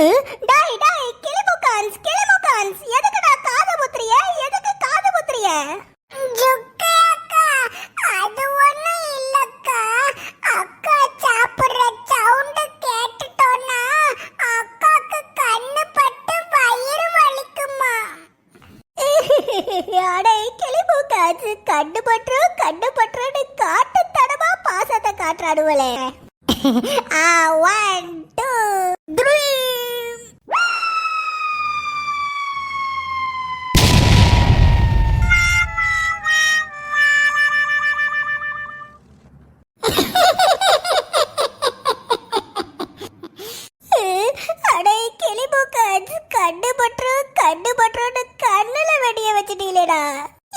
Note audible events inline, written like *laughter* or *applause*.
அஹ், டாய் டாய் கிளிமுகான்ஸ் கிளிமுகான்ஸ் எதுக்குடா காது முத்திரிய எதுக்கு காது முத்திரிய ஜுக்கே அக்கா அது ஒண்ணும் இல்லக்கா. அக்கா சாப்பிடுற சவுண்ட் கேட்டுட்டோன்னா அக்காக்கு கண்ணு பட்டு வயிறு வலிக்குமா? *laughs* அடே கிளிமுகான்ஸ் கண்ணு பற்று கண்ணு பற்றுன்னு காட்டு தடமா பாசத்தை காட்டுறாடுவலே *laughs* ஆ ஒன் டூ எது கண்டுபட்டுரும் கண்டு